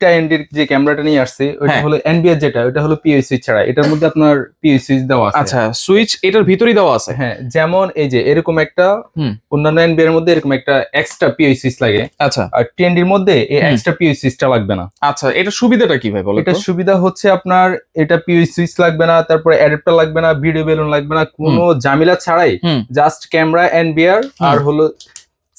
টেনডির যে ক্যামেরাটা নিয়ে আসছে ওটা হ্যাঁ। হলো এনবিআর যেটা ওটা হলো পিওই সুইচ ছাড়া। এটার মধ্যে আপনার পিওই সুইচ দেওয়া আছে। আচ্ছা সুইচ এটার ভিতরেই দেওয়া আছে? হ্যাঁ যেমন এই যে এরকম একটা। অন্যান্য এনবিআর এর মধ্যে এরকম একটা এক্সট্রা পিওই সুইচ লাগে। আচ্ছা। আর টেনডির মধ্যে এই এক্সট্রা পিওই সুইচটা লাগবে না। আচ্ছা এটা সুবিধাটা কি ভাই বলো এটা সুবিধা হচ্ছে আপনার এটা পিওই সুইচ লাগবে না তারপরে অ্যাডাপ্টার লাগবে না ভিডিও বেলুন লাগবে না কোনো ঝামেলা ছাড়াই জাস্ট ক্যামেরা এনবিআর আর হলো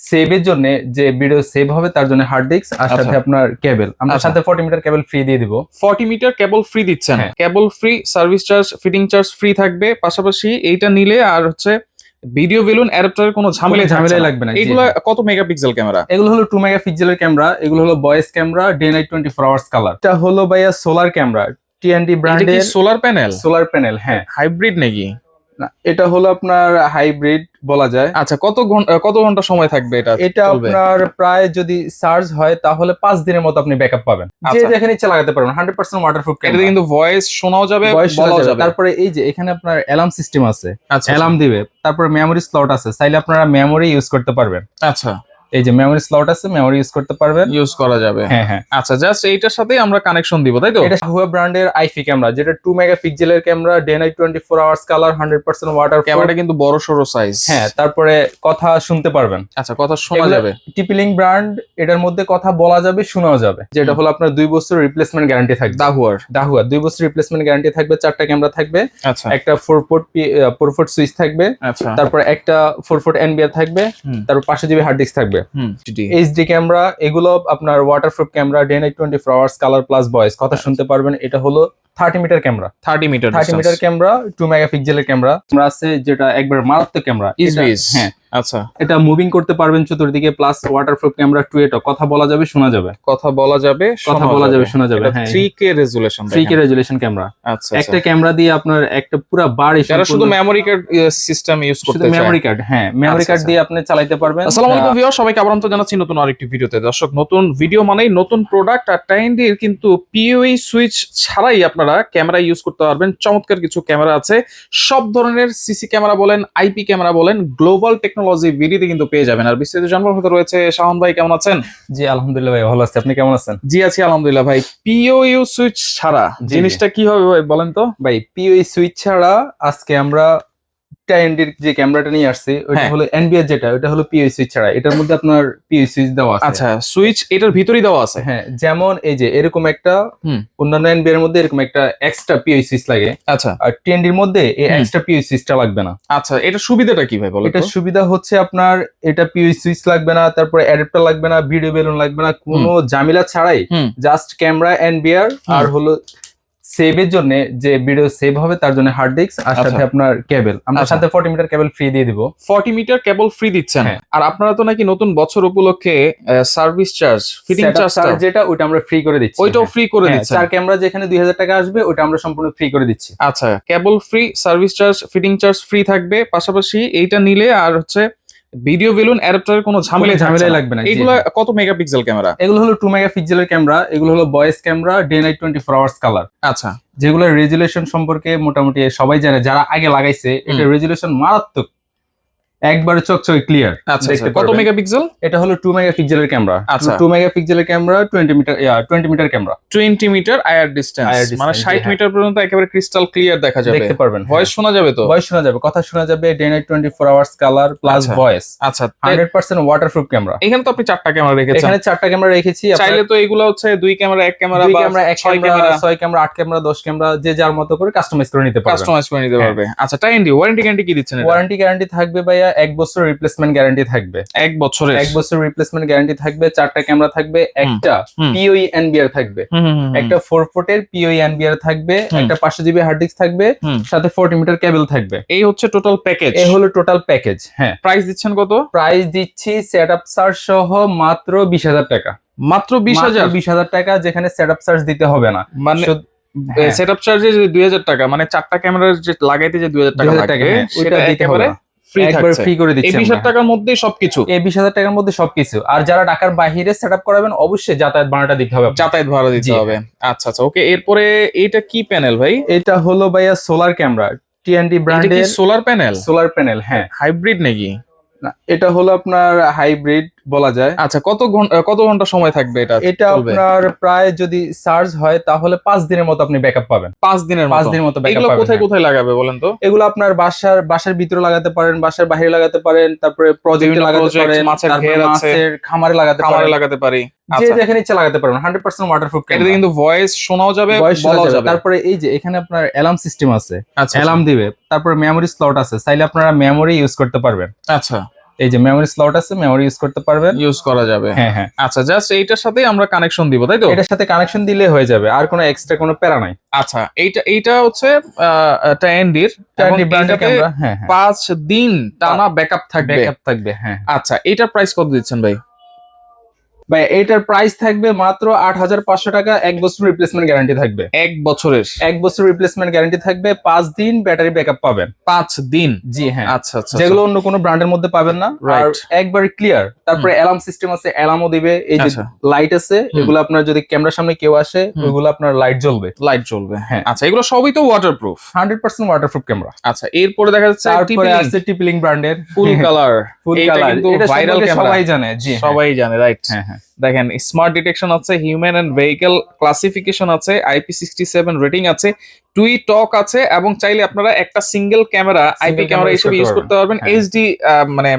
সেভের জন্য যে ভিডিও সেভ হবে তার জন্য হার্ড ডিস্ক আর আচ্ছা। সাথে আপনার কেবল আমরা আচ্ছা। সাথে 40 মিটার কেবল ফ্রি দিয়ে দিব। 40 মিটার কেবল ফ্রি দিচ্ছেন। Cable free service charge fitting charge free থাকবে। পাশাপাশি এইটা নিলে আর হচ্ছে ভিডিও বেলুন অ্যাডাপ্টারের কোনো ঝামেলা কোনো ঝামেলাই লাগবে না, এগুলো। কত মেগাপিক্সেল ক্যামেরা এগুলো হলো টু মেগা পিক্সেলের ক্যামেরা এগুলো হলো voice camera day night twenty four hours colour এটা হলো ভাইয়া সোলার ক্যামেরা টিএনডি ব্র্যান্ডের সোলার প্যানেল সোলার প্যানেল হ্যাঁ। হাইব্রিড নাকি? না, এটা হলো আপনার হাইব্রিড বলা যায়। আচ্ছা কত ঘণ্টা কত ঘণ্টা সময় থাকবে এটা এটা আপনার প্রায় যদি চার্জ হয় তাহলে পাঁচ দিনের মতো আপনি ব্যাকআপ পাবেন। যে আচ্ছা। যেখানে ইচ্ছা লাগাতে পারবেন হান্ড্রেড পার্সেন্ট ওয়াটারপ্রুফ এটা কিন্তু ভয়েস শোনাও যাবে বলাও যাবে। তারপরে এই যে এখানে আপনার অ্যালার্ম সিস্টেম আছে। আচ্ছা অ্যালার্ম দিবে। তারপরে মেমোরি স্লট আছে। চাইলে আপনারা মেমোরি ইউজ করতে পারবেন। আচ্ছা। এই যে মেমোরি স্লট আছে মেমোরি ইউজ করতে পারবেন। ইউজ করা যাবে। হ্যাঁ হ্যাঁ। আচ্ছা জাস্ট এইটার সাথে আমরা কানেকশন দিব তাই তো? এটা হুয়া ব্র্যান্ডের আইফি ক্যামেরা যেটা টু মেগা পিক্সেলের camera day night twenty four hours colour hundred percent water ক্যামেরাটা কিন্তু বড় সড়ো সাইজ হ্যাঁ তারপরে কথা শুনতে পারবেন। আচ্ছা কথা শোনা যাবে। টিপিলিং ব্র্যান্ড এটার মধ্যে কথা বলা যাবে শোনাও যাবে। যেটা হলো আপনার দুই বছর রিপ্লেসমেন্ট গ্যারান্টি থাকবে। দাহুয়ার দাহুয়া দুই বছর রিপ্লেসমেন্ট গ্যারান্টি থাকবে চারটা ক্যামেরা থাকবে। আচ্ছা। একটা four foot four foot switch থাকবে। আচ্ছা। তারপর একটা ফোর ফুট এনবিআর থাকবে। তারপর পাঁচশো জিবি হার্ড ডিস্ক থাকবে। এইচডি ক্যামেরা এগুলো আপনার waterproof camera day night twenty four hours colour plus voice কথা। শুনতে পারবেন এটা হলো thirty metre camera 30 metre thirty metre camera two mega পিক্সেলের ক্যামেরা ক্যামেরা আছে যেটা একবার মারাত্মক ক্যামেরা হ্যাঁ। আচ্ছা। এটা মুভিং করতে পারবেন চতুর্দিকে প্লাস ওয়াটারপ্রুফ ক্যামেরা টু এটা কথা বলা যাবে শোনা যাবে। কথা বলা যাবে কথা বলা যাবে। শোনা যাবে হ্যাঁ। 3K resolution three K resolution camera আচ্ছা একটা ক্যামেরা দিয়ে আপনার একটা পুরো বাড়ি যারা শুধু মেমোরি কার্ড সিস্টেম ইউজ করতে চায়। মেমোরি কার্ড হ্যাঁ মেমোরি আচ্ছা, কার্ড আচ্ছা। দিয়ে আপনি চালাতে পারবেন। আসসালামু আলাইকুম ভিউয়ার সবাইকে আবার আমন্ত্রণ জানাচ্ছি নতুন আরেকটি ভিডিওতে। দর্শক নতুন ভিডিও মানেই নতুন প্রোডাক্ট আর টাইন্ডির কিন্তু পিওই সুইচ ছাড়াই আপনারা ক্যামেরা ইউজ করতে পারবেন। চমৎকার কিছু ক্যামেরা আছে। সব ধরনের সিসি ক্যামেরা বলেন আইপি ক্যামেরা বলেন গ্লোবাল টেকনোলজি ভিডিওতে কিন্তু পেয়ে যাবেন। আর বিস্তারিত জানবার হতে রয়েছে শাহন ভাই কেমন আছেন? জি আলহামদুলিল্লাহ ভাই ভালো আছে। আপনি কেমন আছেন? জি আছি আলহামদুলিল্লাহ ভাই। পিওইউ সুইচ ছাড়া জিনিসটা কি হবে ভাই বলেন তো? ভাই পিওই সুইচ ছাড়া আজকে আমরা টেনডির যে ক্যামেরাটা নিয়ে আসছি ওটা হ্যাঁ। হলো এনবিআর যেটা ওটা হলো পিওই সুইচ ছাড়া। এটার মধ্যে আপনার পিওই সুইচ দেওয়া আছে। আচ্ছা সুইচ এটার ভিতরেই দেওয়া আছে? হ্যাঁ যেমন এই যে এরকম একটা। অন্যান্য এনবিআর এর মধ্যে এরকম একটা এক্সট্রা পিওই সুইচ লাগে। আচ্ছা। আর টেনডির মধ্যে এই। এক্সট্রা পিওই সুইচটা লাগবে না। আচ্ছা এটা সুবিধাটা কি ভাই বলেন এটা সুবিধা হচ্ছে আপনার এটা পিওই সুইচ লাগবে না তারপরে অ্যাডাপ্টার লাগবে না ভিডিও বেলুন লাগবে না কোনো ঝামেলা ছাড়াই জাস্ট ক্যামেরা এনবিআর আর হলো সেভের জন্য যে ভিডিও সেভ হবে তার জন্য হার্ড ডিস্ক আর আচ্ছা। সাথে আপনার কেবল আমরা আচ্ছা। সাথে 40 মিটার কেবল ফ্রি দিয়ে দিব 40 মিটার কেবল ফ্রি দিচ্ছেন হ্যাঁ। আর আপনারা তো নাকি নতুন বছর উপলক্ষে সার্ভিস চার্জ ফিটিং চার্জ যেটা ওটা আমরা ফ্রি করে দিচ্ছি ওইটাও। ফ্রি করে দিচ্ছি চার ক্যামেরা যেখানে 2000 টাকা আসবে ওটা আমরা সম্পূর্ণ ফ্রি করে দিচ্ছি আচ্ছা cable free service charge fitting charge free থাকবে পাশাপাশি এইটা নিলে আর হচ্ছে ভিডিও বেলুন অ্যাডাপ্টারের কোনো ঝামেলা ঝামেলাই লাগবে না, এগুলো। কত মেগাপিক্সেল ক্যামেরা? এগুলো হলো 2 মেগাপিক্সেলের ক্যামেরা এগুলো হলো voice camera day night 24 hours colour আচ্ছা। যেগুলো রেজুলেশন সম্পর্কে মোটামুটি সবাই জানে যারা আগে লাগাইছে এটা রেজুলেশন মারাত্মক একবারে চকচকে ক্লিয়ার আচ্ছা আচ্ছা। কত। মেগাপিক্সেল এটা হলো 2 মেগা পিক্সেলের ক্যামেরা আচ্ছা। 2 মেগা পিক্সেলের camera 20 metre 20 metre camera 20 metre আয়ার ডিসটেন্স মানে distance, 60 হ্যাঁ। মিটার পর্যন্ত একেবারে ক্রিস্টাল ক্লিয়ার দেখা যাবে। দেখতে পারবেন ভয়েস শোনা যাবে তো? ভয়েস শোনা যাবে কথা শোনা যাবে day night 24 hours colour plus. Voice আচ্ছা 100% ওয়াটারপ্রুফ ক্যামেরা এখানে তো আপনি চারটা ক্যামেরা রেখেছেন। এখানে চারটা ক্যামেরা রেখেছি চাইলে তো এগুলো হচ্ছে দুই ক্যামেরা এক ক্যামেরা দুই বা ক্যামেরা এক ক্যামেরা ছয় ক্যামেরা আট ক্যামেরা দশ ক্যামেরা যে যার মতো করে কাস্টমাইজ করে নিতে পারবেন। কাস্টমাইজ করে নিতে হ্যাঁ। পারবে। আচ্ছা টাইন্ডি ওয়ারেন্টি গ্যারান্টি কি দিচ্ছেন ওয়ারেন্টি গ্যারান্টি থাকবে ভাইয়া এক বছর রিপ্লেসমেন্ট গ্যারান্টি থাকবে। এক বছরের। এক বছর রিপ্লেসমেন্ট গ্যারান্টি থাকবে চারটা ক্যামেরা থাকবে একটা। পিওই এনবিআর থাকবে। হুম, হুম। একটা ফোর ফুটের পিওই এনবিআর থাকবে একটা পাঁচশো জিবি হার্ড ডিস্ক থাকবে সাথে ফোর্টি মিটার কেবল থাকবে। এই হচ্ছে টোটাল প্যাকেজ এ হলো টোটাল প্যাকেজ হ্যাঁ। প্রাইস দিচ্ছেন কত? প্রাইস দিচ্ছি সেট আপ চার্জ সহ মাত্র বিশ হাজার টাকা। মাত্র বিশ হাজার? বিশ হাজার টাকা যেখানে সেট আপ চার্জ দিতে হবে না। মানে শুধু- হ্যাঁ। সেট আপ চার্জে যে দুই হাজার টাকা মানে চারটা ক্যামেরার যে লাগাইতে যে দুই হাজার টাকা 2000 টাকা, লাগবে হ্যাঁ, সেটা দিতে হবে। ফ্রি একবার ফ্রি করে দিচ্ছি বিশ হাজার আমরা। টাকার মধ্যেই সবকিছু। এই বিশ হাজার টাকার মধ্যে সবকিছু। আর যারা ঢাকার বাইরে সেট আপ করাবেন অবশ্যই যাতায়াত ভাড়াটা দিতে হবে যাতায়াত ভাড়া দিতে হবে। আচ্ছা আচ্ছা ওকে এরপরে এটা কি প্যানেল ভাই? এটা হলো ভাইয়া সোলার ক্যামেরা টিএনডি ব্র্যান্ডের সোলার প্যানেল সোলার প্যানেল হ্যাঁ। হাইব্রিড নাকি? না, এটা হলো আপনার হাইব্রিড বলা যায়। আচ্ছা কত ঘণ্টা কত ঘণ্টা সময় থাকবে এটা এটা আপনার প্রায় যদি চার্জ হয় তাহলে পাঁচ দিনের মতো আপনি ব্যাকআপ পাবেন। পাঁচ দিনের পাঁচ দিনের মতো ব্যাকআপ এগুলো কোথায় হ্যাঁ। কোথায় লাগাবে বলেন তো? এগুলো আপনার বাসার বাসার ভিতরে লাগাতে পারেন বাসার বাইরে লাগাতে পারেন তারপরে প্রজেক্টে লাগাতে পারেন। মাছের খামারে লাগাতে খামারে লাগাতে পারি। যে আচ্ছা। যেখানে ইচ্ছা লাগাতে পারবেন হান্ড্রেড পার্সেন্ট ওয়াটারপ্রুফ এটাতে কিন্তু ভয়েস শোনাও যাবে বলাও যাবে। যাবে। তারপরে এই যে এখানে আপনার অ্যালার্ম সিস্টেম আছে আচ্ছা অ্যালার্ম দিবে তারপরে মেমোরি স্লট আছে চাইলে আপনারা মেমোরি ইউজ করতে পারবেন। আচ্ছা। এই যে মেমোরি স্লট আছে মেমোরি ইউজ করতে পারবেন। ইউজ করা যাবে। হ্যাঁ হ্যাঁ। আচ্ছা জাস্ট এইটার সাথে আমরা কানেকশন দিব তাই তো? এটার সাথে কানেকশন দিলে হয়ে যাবে আর কোনো এক্সট্রা কোনো প্যারা নাই। আচ্ছা এইটা এইটা হচ্ছে ট্যান্ডির brand এর ক্যামেরা হ্যাঁ পাঁচ দিন টানা ব্যাকআপ থাকবে। ব্যাকআপ থাকবে হ্যাঁ। আচ্ছা এইটার প্রাইস কত দিচ্ছেন ভাই? ভাই এটার প্রাইস থাকবে মাত্র আট হাজার পাঁচশো টাকা এক বছর রিপ্লেসমেন্ট গ্যারান্টি থাকবে। এক বছরের? এক বছর রিপ্লেসমেন্ট গ্যারান্টি থাকবে পাঁচ দিন ব্যাটারি ব্যাকআপ পাবেন। পাঁচ দিন? জি হ্যাঁ। আচ্ছা আচ্ছা যেগুলো অন্য কোনো ব্র্যান্ডের মধ্যে পাবেন না। আর. একবারে ক্লিয়ার তারপরে অ্যালার্ম সিস্টেম আছে অ্যালার্মও দিবে। এই যে আচ্ছা। লাইট আছে এগুলো আপনার যদি ক্যামেরার সামনে কেউ আসে হুম। ওইগুলো আপনার লাইট জ্বলবে। লাইট জ্বলবে হ্যাঁ। আচ্ছা এগুলো সবই তো waterproof hundred percent waterproof camera আচ্ছা এরপরে দেখা যাচ্ছে তারপরে আছে টিপিলিং ব্র্যান্ডের ফুল কালার ফুল কালার এটা ভাইরাল। সবাই জানে জি হ্যাঁ। সবাই জানে রাইট হ্যাঁ হ্যাঁ। দেখেন স্মার্ট ডিটেকশন আছে হিউম্যান এন্ড ভেহিকেল ক্লাসিফিকেশন আছে আইপি সিক্সটি সেভেন রেটিং আছে টুই টক আছে এবং চাইলে আপনারা একটা সিঙ্গেল ক্যামেরা আইপি ক্যামেরা হিসেবে ইউজ করতে পারবেন হ্যাঁ। এইচডি মানে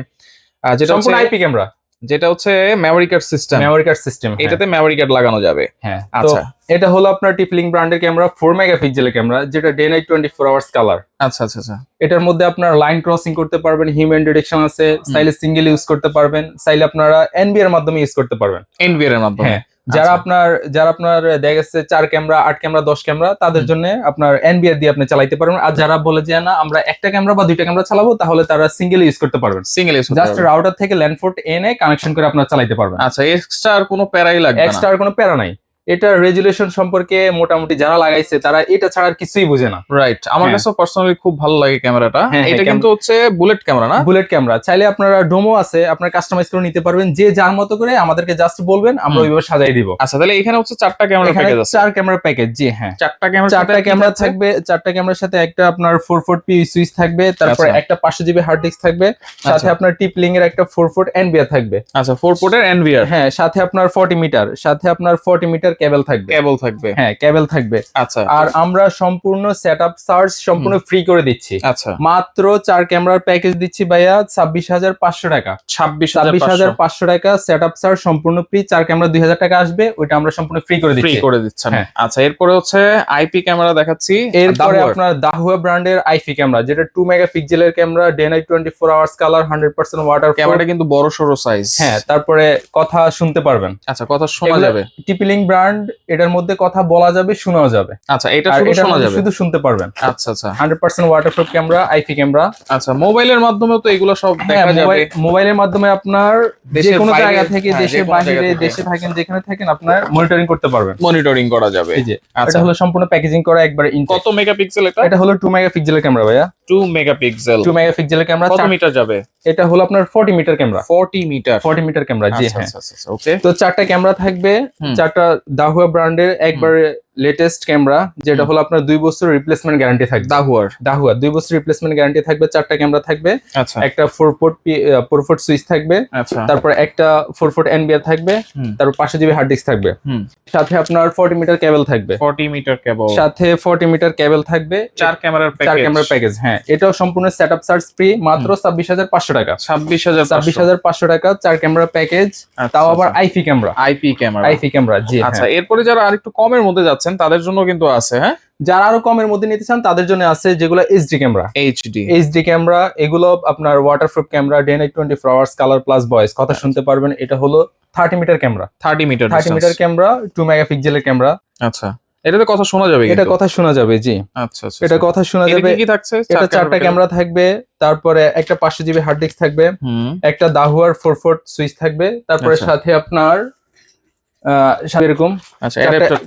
আহ, যেটা হচ্ছে আইপি ক্যামেরা যেটা হচ্ছে memory card system memory card system এটাতে মেমোরি কার্ড লাগানো যাবে। হ্যাঁ আচ্ছা। এটা হলো আপনার টিপলিং ব্র্যান্ডের ক্যামেরা ফোর মেগাপিক্সেলের ক্যামেরা যেটা day night twenty four hours colour আচ্ছা আচ্ছা আচ্ছা। এটার মধ্যে আপনার লাইন ক্রসিং করতে পারবেন হিউম্যান ডিটেকশন আছে চাইলে সিঙ্গেল ইউজ করতে পারবেন চাইলে আপনারা এনবিআর এর মাধ্যমে ইউজ করতে পারবেন। এনবিআর এর মাধ্যমে। হ্যাঁ যারা আচ্ছা। আপনার যারা আপনার দেখা গেছে চার ক্যামেরা আট ক্যামেরা দশ ক্যামেরা তাদের। জন্য আপনার এনবিআর দিয়ে আপনি চালাইতে পারবেন। আর যারা বলে যে না আমরা একটা ক্যামেরা বা দুইটা ক্যামেরা চালাবো তাহলে তারা সিঙ্গেল ইউজ করতে পারবেন। সিঙ্গেল ইউজ জাস্ট রাউটার থেকে ল্যান্ডফোর্ট এনে কানেকশন করে আপনারা চালাইতে পারবেন। আচ্ছা এক্সট্রা আর কোনো প্যারাই লাগবে না? এক্সট্রা আর কোনো প্যারা নাই। এটা রেজুলেশন সম্পর্কে মোটামুটি যারা লাগাইছে তারা এটা ছাড়া আর কিছুই বুঝে না। রাইট আমার হ্যাঁ। কাছে পার্সোনালি খুব ভালো লাগে ক্যামেরাটা হ্যাঁ, এটা কিন্তু হচ্ছে বুলেট ক্যামেরা না? বুলেট ক্যামেরা চাইলে আপনারা ডোমো আছে আপনার কাস্টমাইজ করে নিতে পারবেন যে যার মতো করে আমাদেরকে জাস্ট বলবেন আমরা ওইভাবে সাজাই দিব। আচ্ছা তাহলে এখানে হচ্ছে চারটা ক্যামেরা প্যাকেজ আছে। চার ক্যামেরা প্যাকেজ জি হ্যাঁ। চারটা ক্যামেরা চারটা ক্যামেরা থাকবে? চারটা ক্যামেরার সাথে একটা আপনার ফোর ফুট পি সুইচ থাকবে তারপরে আচ্ছা। একটা পাঁচশো জিবি হার্ড ডিস্ক থাকবে সাথে আচ্ছা। আপনার টিপ লিং এর একটা ফোর ফুট এনবিআর থাকবে। আচ্ছা ফোর পোর্টের এনভিআর হ্যাঁ সাথে আপনার ফর্টি মিটার সাথে আপনার ফর্টি মিটার কেবল থাকবে। কেবল থাকবে। হ্যাঁ কেবল থাকবে। আচ্ছা। আর আমরা সম্পূর্ণ সেট আপ চার্জ সম্পূর্ণ ফ্রি করে দিচ্ছি। আচ্ছা। মাত্র চার ক্যামেরার প্যাকেজ দিচ্ছি ভাইয়া ছাব্বিশ হাজার পাঁচশো টাকা। ছাব্বিশ ছাব্বিশ হাজার পাঁচশো টাকা সেট আপ চার্জ সম্পূর্ণ ফ্রি চার ক্যামেরা দুই হাজার টাকা আসবে ওইটা আমরা সম্পূর্ণ ফ্রি করে ফ্রি দিচ্ছি করে দিচ্ছেন। হ্যাঁ। আচ্ছা এরপরে হচ্ছে আইপি ক্যামেরা দেখাচ্ছি। এরপরে আপনার দাহুয়া ব্র্যান্ডের আইফি ক্যামেরা যেটা টু মেগা পিক্সেলের camera day night twenty four hours colour hundred percent water ক্যামেরাটা কিন্তু বড় সড়ো সাইজ হ্যাঁ তারপরে কথা শুনতে পারবেন। আচ্ছা কথা শোনা যাবে। টিপিলিং ব্র্যান্ড এটার মধ্যে কথা বলা যাবে শোনাও যাবে। আচ্ছা এটা শুধু শোনা যাবে? শুধু শুনতে পারবেন। আচ্ছা আচ্ছা। হান্ড্রেড পার্সেন্ট ওয়াটারপ্রুফ ক্যামেরা আইফি ক্যামেরা আচ্ছা মোবাইলের মাধ্যমেও তো এগুলো সব হ্যাঁ দেখা যাবে। মোবাইলের মাধ্যমে আপনার যে কোনো জায়গা থেকে হ্যাঁ, দেশের জায়গা বাইরে দেশে থাকেন যেখানে থাকেন আপনার মনিটরিং করতে পারবেন। মনিটরিং করা যাবে। এই যে আচ্ছা। এটা হলো সম্পূর্ণ প্যাকেজিং করা একবার কত মেগাপিক্সেল এটা? এটা হলো টু মেগা পিক্সেলের ক্যামেরা ভাইয়া। টু মেগাপিক্সেল টু মেগা পিক্সেলের ক্যামেরা কত মিটার যাবে? এটা হলো আপনার forty metre camera forty metre forty metre camera জি হ্যাঁ। ওকে তো চারটা ক্যামেরা থাকবে চারটা দাহুয়া ব্র্যান্ডের একবারে লেটেস্ট ক্যামেরা যেটা হলো আপনার দুই বছর রিপ্লেসমেন্ট গ্যারান্টি থাকবে। দাহুয়ার। দাহুয়া দুই বছর রিপ্লেসমেন্ট গ্যারান্টি থাকবে চারটা ক্যামেরা থাকবে। আচ্ছা। একটা four foot four foot switch থাকবে। আচ্ছা। তারপর একটা ফোর ফুট এনবিআর থাকবে। তারপর পাঁচশো জিবি হার্ড ডিস্ক থাকবে। হুম। সাথে আপনার ফর্টি মিটার কেবল থাকবে। ফর্টি মিটার কেবল সাথে ফর্টি মিটার কেবল থাকবে। চার ক্যামেরার চার প্যাকেজ ক্যামেরা প্যাকেজ হ্যাঁ। এটাও সম্পূর্ণ সেট আপ চার্জ ফ্রি মাত্র ছাব্বিশ হাজার পাঁচশো টাকা। ছাব্বিশ হাজার ছাব্বিশ হাজার পাঁচশো টাকা চার ক্যামেরা প্যাকেজ তাও আবার আইফি ক্যামেরা আইপি ক্যামেরা আইফি ক্যামেরা জি আচ্ছা হ্যাঁ। এরপরে যারা আরেকটু কমের মধ্যে যাচ্ছেন তাদের জন্য কিন্তু আছে হ্যাঁ? যারা আরও কমের মধ্যে নিতে চান তাদের জন্য আছে যেগুলো HD camera HD HD camera এগুলো আপনার waterproof camera day night twenty four hours colour plus voice কথা শুনতে পারবেন এটা হলো thirty metre camera thirty metre thirty metre camera two mega পিক্সেলের ক্যামেরা আচ্ছা এটাতে কথা শোনা যাবে এটা কথা শোনা যাবে জি। আচ্ছা আচ্ছা এটা কথা শোনা যাবে। কি কি থাকছে? এটা চারটা ক্যামেরা থাকবে তারপরে একটা পাঁচশো জিবি হার্ড ডিস্ক থাকবে একটা দাহুয়ার ফোর ফোর সুইচ থাকবে তারপরে আচ্ছা। সাথে আপনার এরকম? আচ্ছা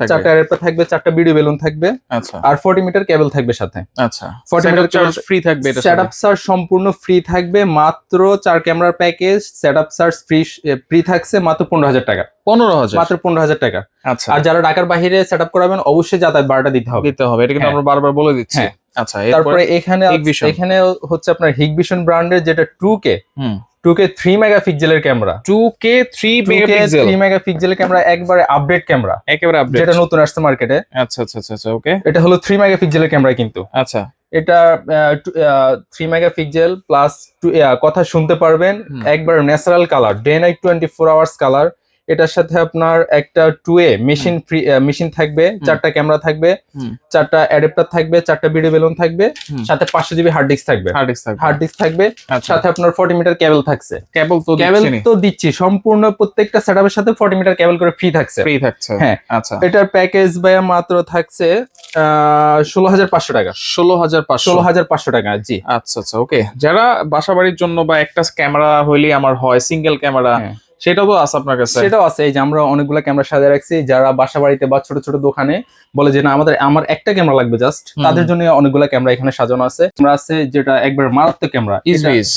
চারটা অ্যাডাপ্টার থাকবে। চারটা বিডিও বেলুন থাকবে আচ্ছা। আর ফোর্টি মিটার কেবল থাকবে সাথে। আচ্ছা। 40 মিটার চার্জ ফ্রি থাকবে এটা সেট চার্জ সম্পূর্ণ ফ্রি থাকবে মাত্র চার ক্যামেরার package set up charge free free থাকছে মাত্র পনেরো হাজার টাকা। পনেরো হাজার? মাত্র পনেরো হাজার টাকা। আচ্ছা। আর যারা ঢাকার বাইরে করাবেন অবশ্যই যাতায়াত ভাড়াটা দিতে হবে। দিতে হবে এটা কিন্তু হ্যাঁ। আমরা বারবার বলে দিচ্ছি। হ্যাঁ। আচ্ছা তারপরে এখানে এখানে হচ্ছে আপনার হিগভিশন ব্র্যান্ডের যেটা টু কে হুম। টু কে থ্রি মেগাপিক্সেলের camera two K three megapixel three মেগাপিক্সেলের ক্যামেরা একবারে আপডেট ক্যামেরা একেবারে আপডেট যেটা নতুন আসছে মার্কেটে আচ্ছা আচ্ছা আচ্ছা আচ্ছা ওকে এটা হলো থ্রি মেগাপিক্সেলের ক্যামেরা কিন্তু। আচ্ছা। এটা থ্রি মেগাপিক্সেল প্লাস কথা শুনতে পারবেন। একবার natural colour day night twenty four hours colour এটার সাথে আপনার একটা টু এ মেশিন ফ্রি মেশিন থাকবে চারটা ক্যামেরা থাকবে চারটা অ্যাডাপ্টার থাকবে চারটা ভিডিও বেলুন থাকবে সাথে পাঁচশো জিবি হার্ড ডিস্ক থাকবে। হার্ড ডিস্ক থাকবে। হার্ড ডিস্ক থাকবে আচ্ছা। সাথে আপনার ফর্টি মিটার কেবল থাকছে। কেবল তো কেবল তো দিচ্ছি সম্পূর্ণ প্রত্যেকটা সেটআপের সাথে ফর্টি মিটার কেবল করে ফ্রি থাকছে। ফ্রি থাকছে। হ্যাঁ। আচ্ছা। এটার প্যাকেজ ভাইয়া মাত্র থাকছে ষোলো হাজার পাঁচশো টাকা। ষোলো হাজার পাঁচশো। ষোলো হাজার পাঁচশো টাকা জি। আচ্ছা আচ্ছা ওকে। যারা বাসা বাড়ির জন্য বা একটা ক্যামেরা হইলে আমার হয় সিঙ্গেল ক্যামেরা। সেটাও আছে আপনার কাছে? সেটাও আছে এই যে আমরা অনেকগুলো ক্যামেরা সাজিয়ে রাখছি যারা বাসা বাড়িতে বা ছোট ছোট দোকানে বলে যে না আমাদের আমার একটা ক্যামেরা লাগবে জাস্ট তাদের জন্য অনেকগুলো ক্যামেরা এখানে সাজানো আছে। ক্যামেরা আছে যেটা একবার মারাত্মক ক্যামেরা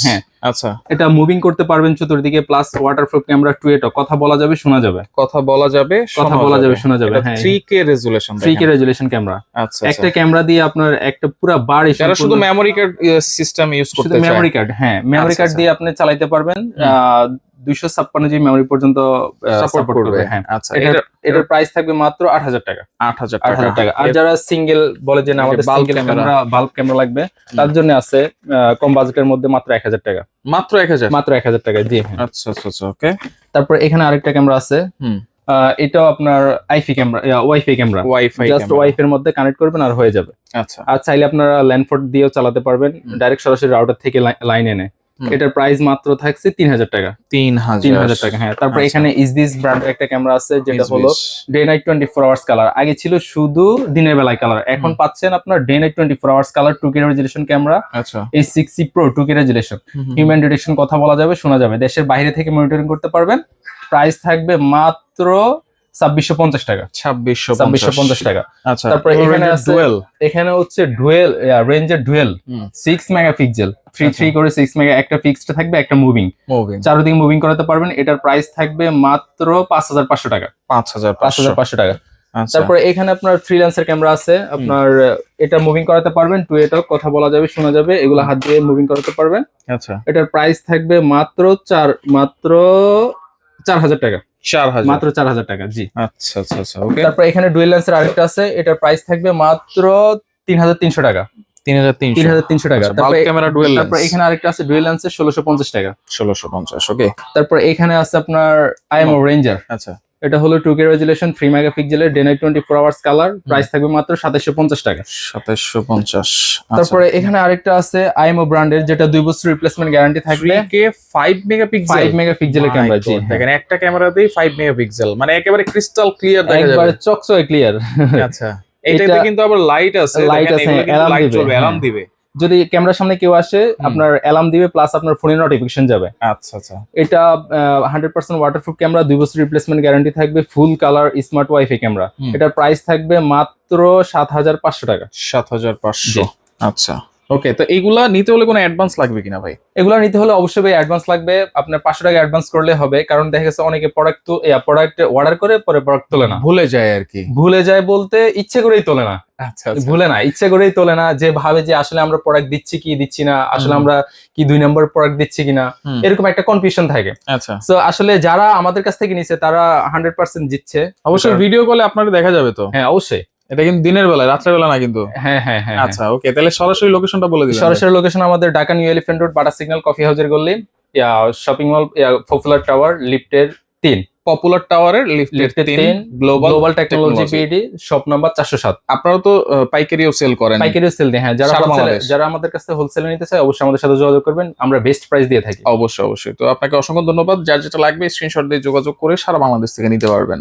হ্যাঁ। আচ্ছা। এটা মুভিং করতে পারবেন চতুর্দিকে প্লাস ওয়াটারপ্রুফ ক্যামেরা টু এটা কথা বলা যাবে শোনা যাবে। কথা বলা যাবে কথা বলা যাবে। শোনা যাবে হ্যাঁ। Three K resolution three K resolution camera আচ্ছা একটা আচ্ছা ক্যামেরা দিয়ে আপনার একটা পুরো বাড়ি যারা শুধু মেমোরি কার্ড সিস্টেম ইউজ করতে চায়। মেমোরি কার্ড হ্যাঁ। মেমোরি আচ্ছা, কার্ড আচ্ছা। দিয়ে আপনি চালাইতে পারবেন। দুইশো ছাপ্পান্ন জিবি মেমোরি পর্যন্ত সাপোর্ট করবে। হ্যাঁ আচ্ছা এটা এটা এটার প্রাইস থাকবে মাত্র আট হাজার টাকা। আট হাজার আট হাজার টাকা। আর যারা সিঙ্গেল বলে যে না আমাদের camera। ক্যামেরা বাল্ব ক্যামেরা লাগবে তার জন্য আছে কম বাজেটের মধ্যে মাত্র এক হাজার টাকা। মাত্র এক হাজার? মাত্র এক হাজার টাকা জি হ্যাঁ। আচ্ছা আচ্ছা আচ্ছা ওকে তারপর এখানে আরেকটা ক্যামেরা আছে। হুম। এটাও আপনার আইফি camera WiFi camera WiFi just ওয়াইফের মধ্যে কানেক্ট করবেন আর হয়ে যাবে। আচ্ছা। আর চাইলে আপনারা ল্যান্ডফোর্ড দিয়েও চালাতে পারবেন। ডাইরেক্ট সরাসরি রাউটার থেকে লাইন এনে। এটার প্রাইস মাত্র থাকছে তিন হাজার টাকা। তিন হাজার টাকা হ্যাঁ। তারপর আচ্ছা। এখানে ইসবিস ব্র্যান্ডের একটা ক্যামেরা আছে যেটা হলো? Day night twenty four hours colour আগে ছিল শুধু দিনের বেলায় কালার এখন পাচ্ছেন আপনার day night twenty four hours colour two K resolution camera আচ্ছা। এই six pro two K resolution human detection কথা বলা যাবে শোনা যাবে। দেশের বাইরে থেকে মনিটরিং করতে পারবেন। প্রাইস থাকবে মাত্র ছাব্বিশশো পঞ্চাশ টাকা। ছাব্বিশশো ছাব্বিশশো পঞ্চাশ টাকা। আচ্ছা তারপরে এখানে আছে- ডুয়েল এখানে হচ্ছে ডুয়েল রেঞ্জের ডুয়েল সিক্স মেগাপিক্সেল থ্রি আচ্ছা। থ্রি করে সিক্স মেগা একটা ফিক্সড থাকবে একটা মুভিং মুভিং চারোদিকে মুভিং করাতে পারবেন এটার প্রাইস থাকবে মাত্র পাঁচ হাজার পাঁচশো টাকা। পাঁচ হাজার পাঁচ হাজার পাঁচশো টাকা। আচ্ছা। তারপরে এখানে আপনার ফ্রিল্যান্সের ক্যামেরা আছে আপনার এটা মুভিং করাতে পারবেন টু এটা কথা বলা যাবে শোনা যাবে এগুলো হাত দিয়ে মুভিং করাতে পারবেন। আচ্ছা। এটার প্রাইস থাকবে মাত্র চার মাত্র চার হাজার টাকা। চার হাজার মাত্র চার হাজার টাকা জি। আচ্ছা আচ্ছা আচ্ছা ওকে। তারপর এখানে ডুয়েল লেন্সের আরেকটা আছে এটার প্রাইস থাকবে মাত্র তিন হাজার তিনশো টাকা। তিন হাজার তিনশো তিন হাজার তিনশো টাকা ক্যামেরা ডুয়েল তারপর এখানে আরেকটা আছে ডুয়েল লেন্সের ষোলোশো পঞ্চাশ টাকা। ষোলোশো পঞ্চাশ ওকে। তারপর এখানে আছে আপনার আইএমও রেঞ্জার আচ্ছা। এটা হলো টু কে রেজুলেশন থ্রি মেগাপিক্সেলের day night twenty four hours colour price থাকবে মাত্র সাতাশশো পঞ্চাশ টাকা। সাতাশশো পঞ্চাশ তারপরে এখানে আরেকটা আছে আইএমও ব্র্যান্ডের যেটা দুই বছর রিপ্লেসমেন্ট গ্যারান্টি থাকবে। K five megapixel five mega মেগাপিক্সেলের ক্যামেরা জি। দেখেন একটা ক্যামেরাতেই ফাইভ মেগাপিক্সেল মানে একেবারে ক্রিস্টাল ক্লিয়ার দেখা একবারে যাবে চকচকে ক্লিয়ার আচ্ছা। এটাতে এটা- কিন্তু আবার লাইট আছে লাইট আছে। অ্যালার্ম দিবে। যদি ক্যামেরার সামনে কেউ আসে আপনার অ্যালার্ম দিবে প্লাস আপনার ফোনে নোটিফিকেশন যাবে। আচ্ছা আচ্ছা। এটা হান্ড্রেড পার্সেন্ট ওয়াটারপ্রুফ ক্যামেরা দুই বছর রিপ্লেসমেন্ট গ্যারান্টি থাকবে full colour smart WiFi camera. এটার প্রাইস থাকবে মাত্র সাত হাজার পাঁচশো টাকা। সাত হাজার পাঁচশো। আচ্ছা। ওকে তো এইগুলা নিতে হলে কোনো অ্যাডভান্স লাগবে কিনা ভাই? এগুলো নিতে হলে অবশ্যই ভাই অ্যাডভান্স লাগবে। আপনার পাঁচশো টাকা অ্যাডভান্স করলে হবে কারণ দেখা গেছে অনেকে প্রোডাক্ট তো প্রোডাক্ট অর্ডার করে পরে প্রোডাক্ট তোলে না। ভুলে যায় আর কি। ভুলে যায় বলতে ইচ্ছে করেই তোলে না। আচ্ছা ভুলে না ইচ্ছে করেই তোলে না যে ভাবে যে আসলে আমরা প্রোডাক্ট দিচ্ছি কি দিচ্ছি না আসলে আমরা কি দুই নম্বর প্রোডাক্ট দিচ্ছি কিনা এরকম একটা কনফিউশন থাকে। আচ্ছা। তো আসলে যারা আমাদের কাছ থেকে নিছে তারা হান্ড্রেড পার্সেন্ট জিতছে। অবশ্যই ভিডিও কলে আপনাকে দেখা যাবে তো। হ্যাঁ অবশ্যই। এটা কিন্তু দিনের বেলায় রাত্রের বেলা না কিন্তু? হ্যাঁ হ্যাঁ হ্যাঁ আচ্ছা ওকে তাহলে সরাসরি লোকেশনটা বলে দিবেন সরাসরি লোকেশন আমাদের Dhaka new elephant road Bata signal coffee হাউসের গল্লি শপিং মল পপুলার টাওয়ার লিফটের তিন। পপুলার টাওয়ারের লিফটের তিন global global technology PD shop number চারশো সাত। আপনারা তো পাইকারিও সেল করেন। পাইকারি সেল দিয়ে হ্যাঁ যারা যারা আমাদের কাছে হোলসেলে নিতে চায় অবশ্যই আমাদের সাথে যোগাযোগ করবেন আমরা বেস্ট প্রাইস দিয়ে থাকি। অবশ্যই অবশ্যই। তো আপনাকে অসংখ্য ধন্যবাদ যার যেটা লাগবে স্ক্রিনশট দিয়ে যোগাযোগ করে সারা বাংলাদেশ থেকে নিতে পারবেন।